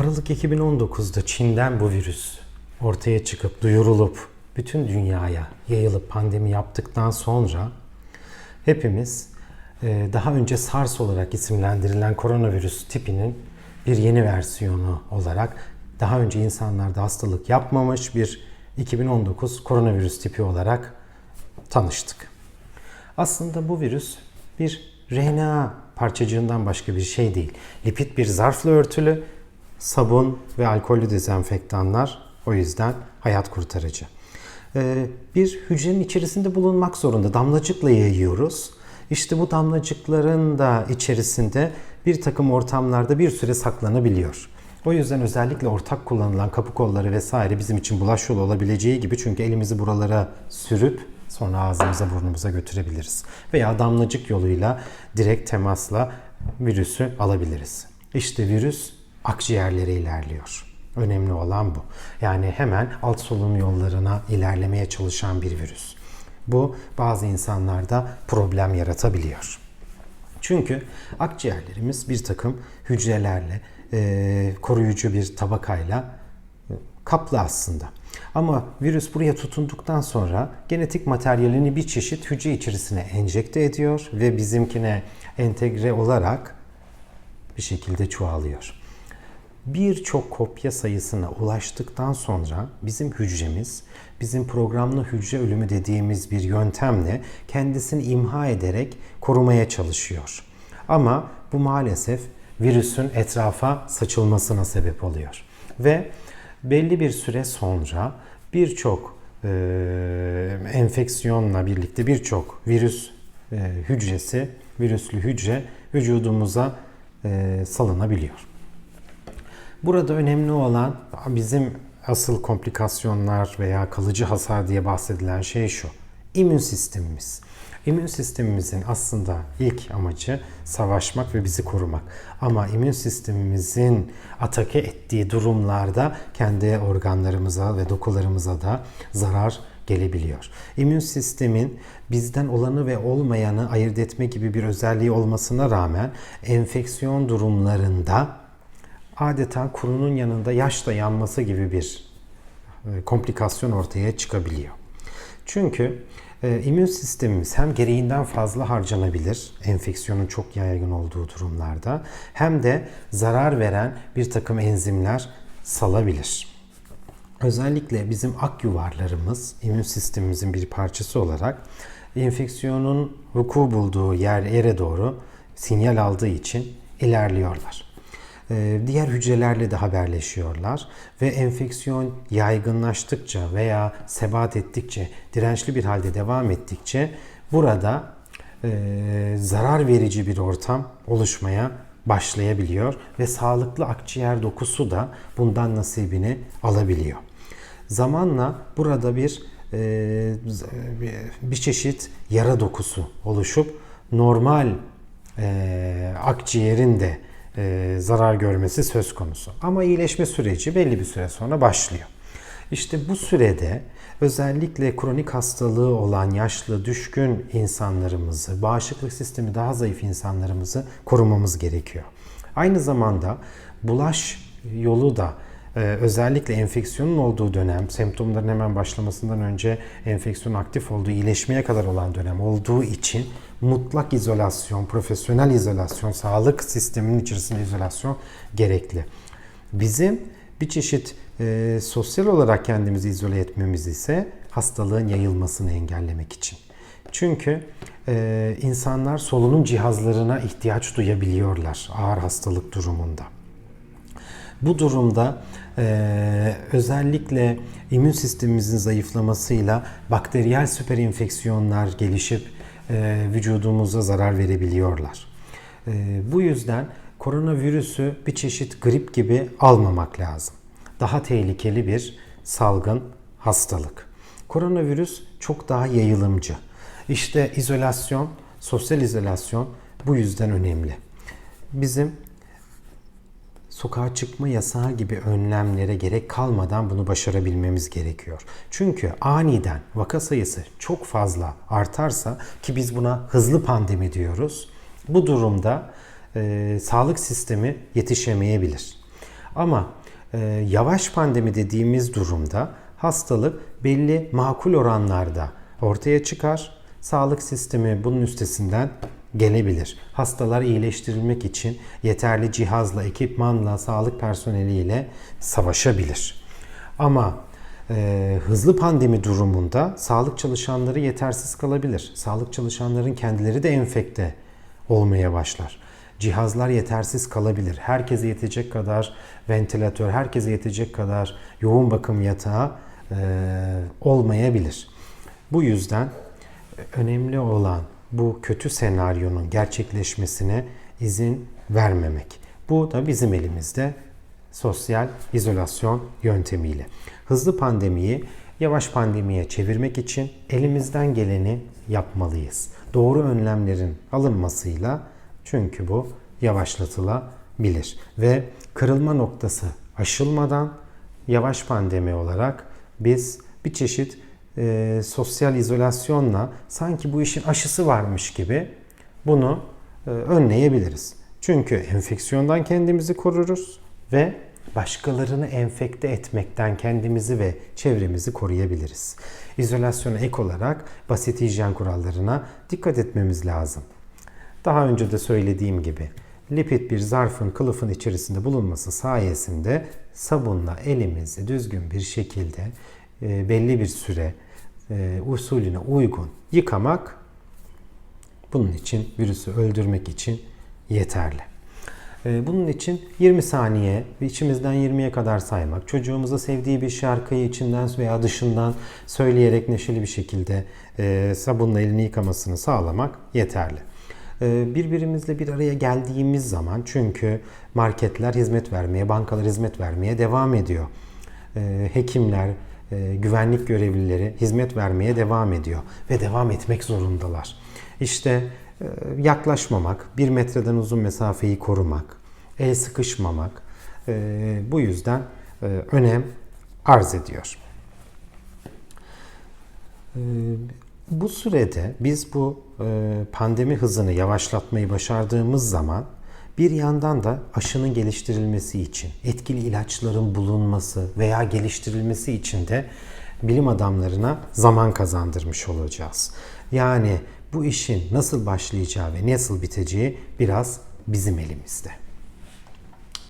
Aralık 2019'da Çin'den bu virüs ortaya çıkıp duyurulup bütün dünyaya yayılıp pandemi yaptıktan sonra hepimiz e, daha önce SARS olarak isimlendirilen koronavirüs tipinin bir yeni versiyonu olarak daha önce insanlarda hastalık yapmamış bir 2019 koronavirüs tipi olarak tanıştık. Aslında bu virüs bir RNA parçacığından başka bir şey değil. Lipid bir zarfla örtülü, sabun ve alkollü dezenfektanlar o yüzden hayat kurtarıcı. Ee, bir hücrenin içerisinde bulunmak zorunda. Damlacıkla yayıyoruz. İşte bu damlacıkların da içerisinde bir takım ortamlarda bir süre saklanabiliyor. O yüzden özellikle ortak kullanılan kapı kolları vesaire bizim için bulaş yolu olabileceği gibi çünkü elimizi buralara sürüp sonra ağzımıza burnumuza götürebiliriz. Veya damlacık yoluyla direkt temasla virüsü alabiliriz. İşte virüs akciğerlere ilerliyor. Önemli olan bu. Yani hemen alt solunum yollarına ilerlemeye çalışan bir virüs. Bu bazı insanlarda problem yaratabiliyor. Çünkü akciğerlerimiz bir takım hücrelerle, e, koruyucu bir tabakayla e, kaplı aslında. Ama virüs buraya tutunduktan sonra genetik materyalini bir çeşit hücre içerisine enjekte ediyor ve bizimkine entegre olarak bir şekilde çoğalıyor. Birçok kopya sayısına ulaştıktan sonra bizim hücremiz, bizim programlı hücre ölümü dediğimiz bir yöntemle kendisini imha ederek korumaya çalışıyor. Ama bu maalesef virüsün etrafa saçılmasına sebep oluyor. Ve belli bir süre sonra birçok e, enfeksiyonla birlikte birçok virüs e, hücresi, virüslü hücre vücudumuza e, salınabiliyor. Burada önemli olan bizim asıl komplikasyonlar veya kalıcı hasar diye bahsedilen şey şu. İmmün sistemimiz. İmmün sistemimizin aslında ilk amacı savaşmak ve bizi korumak. Ama immün sistemimizin atake ettiği durumlarda kendi organlarımıza ve dokularımıza da zarar gelebiliyor. İmmün sistemin bizden olanı ve olmayanı ayırt etme gibi bir özelliği olmasına rağmen enfeksiyon durumlarında adeta kurunun yanında yaşla yanması gibi bir e, komplikasyon ortaya çıkabiliyor. Çünkü e, immün sistemimiz hem gereğinden fazla harcanabilir enfeksiyonun çok yaygın olduğu durumlarda hem de zarar veren bir takım enzimler salabilir. Özellikle bizim ak yuvarlarımız immün sistemimizin bir parçası olarak enfeksiyonun vuku bulduğu yer yere doğru sinyal aldığı için ilerliyorlar. Ee, diğer hücrelerle de haberleşiyorlar ve enfeksiyon yaygınlaştıkça veya sebat ettikçe, dirençli bir halde devam ettikçe burada e, zarar verici bir ortam oluşmaya başlayabiliyor ve sağlıklı akciğer dokusu da bundan nasibini alabiliyor. Zamanla burada bir e, bir çeşit yara dokusu oluşup normal e, akciğerin de e, zarar görmesi söz konusu. Ama iyileşme süreci belli bir süre sonra başlıyor. İşte bu sürede özellikle kronik hastalığı olan yaşlı, düşkün insanlarımızı, bağışıklık sistemi daha zayıf insanlarımızı korumamız gerekiyor. Aynı zamanda bulaş yolu da ee, özellikle enfeksiyonun olduğu dönem, semptomların hemen başlamasından önce enfeksiyon aktif olduğu, iyileşmeye kadar olan dönem olduğu için mutlak izolasyon, profesyonel izolasyon, sağlık sisteminin içerisinde izolasyon gerekli. Bizim bir çeşit e, sosyal olarak kendimizi izole etmemiz ise hastalığın yayılmasını engellemek için. Çünkü e, insanlar solunum cihazlarına ihtiyaç duyabiliyorlar ağır hastalık durumunda. Bu durumda e, özellikle immün sistemimizin zayıflamasıyla bakteriyel süper enfeksiyonlar gelişip e, vücudumuza zarar verebiliyorlar. E, bu yüzden koronavirüsü bir çeşit grip gibi almamak lazım. Daha tehlikeli bir salgın hastalık. Koronavirüs çok daha yayılımcı. İşte izolasyon, sosyal izolasyon bu yüzden önemli. Bizim sokağa çıkma yasağı gibi önlemlere gerek kalmadan bunu başarabilmemiz gerekiyor. Çünkü aniden vaka sayısı çok fazla artarsa ki biz buna hızlı pandemi diyoruz. Bu durumda e, sağlık sistemi yetişemeyebilir. Ama e, yavaş pandemi dediğimiz durumda hastalık belli makul oranlarda ortaya çıkar. Sağlık sistemi bunun üstesinden gelebilir. Hastalar iyileştirilmek için yeterli cihazla, ekipmanla, sağlık personeliyle savaşabilir. Ama e, hızlı pandemi durumunda sağlık çalışanları yetersiz kalabilir. Sağlık çalışanların kendileri de enfekte olmaya başlar. Cihazlar yetersiz kalabilir. Herkese yetecek kadar ventilatör, herkese yetecek kadar yoğun bakım yatağı e, olmayabilir. Bu yüzden önemli olan bu kötü senaryonun gerçekleşmesine izin vermemek. Bu da bizim elimizde sosyal izolasyon yöntemiyle. Hızlı pandemiyi yavaş pandemiye çevirmek için elimizden geleni yapmalıyız. Doğru önlemlerin alınmasıyla çünkü bu yavaşlatılabilir ve kırılma noktası aşılmadan yavaş pandemi olarak biz bir çeşit e, sosyal izolasyonla sanki bu işin aşısı varmış gibi bunu e, önleyebiliriz. Çünkü enfeksiyondan kendimizi koruruz ve başkalarını enfekte etmekten kendimizi ve çevremizi koruyabiliriz. İzolasyona ek olarak basit hijyen kurallarına dikkat etmemiz lazım. Daha önce de söylediğim gibi lipid bir zarfın kılıfın içerisinde bulunması sayesinde sabunla elimizi düzgün bir şekilde e, belli bir süre e, usulüne uygun yıkamak bunun için virüsü öldürmek için yeterli. E, Bunun için 20 saniye içimizden 20'ye kadar saymak, çocuğumuza sevdiği bir şarkıyı içinden veya dışından söyleyerek neşeli bir şekilde e, sabunla elini yıkamasını sağlamak yeterli. Birbirimizle bir araya geldiğimiz zaman çünkü marketler hizmet vermeye, bankalar hizmet vermeye devam ediyor. Hekimler, e, güvenlik görevlileri hizmet vermeye devam ediyor ve devam etmek zorundalar. İşte e, yaklaşmamak, bir metreden uzun mesafeyi korumak, el sıkışmamak e, bu yüzden önem arz ediyor. Bu sürede biz bu pandemi hızını yavaşlatmayı başardığımız zaman bir yandan da aşının geliştirilmesi için, etkili ilaçların bulunması veya geliştirilmesi için de bilim adamlarına zaman kazandırmış olacağız. Yani bu işin nasıl başlayacağı ve nasıl biteceği biraz bizim elimizde.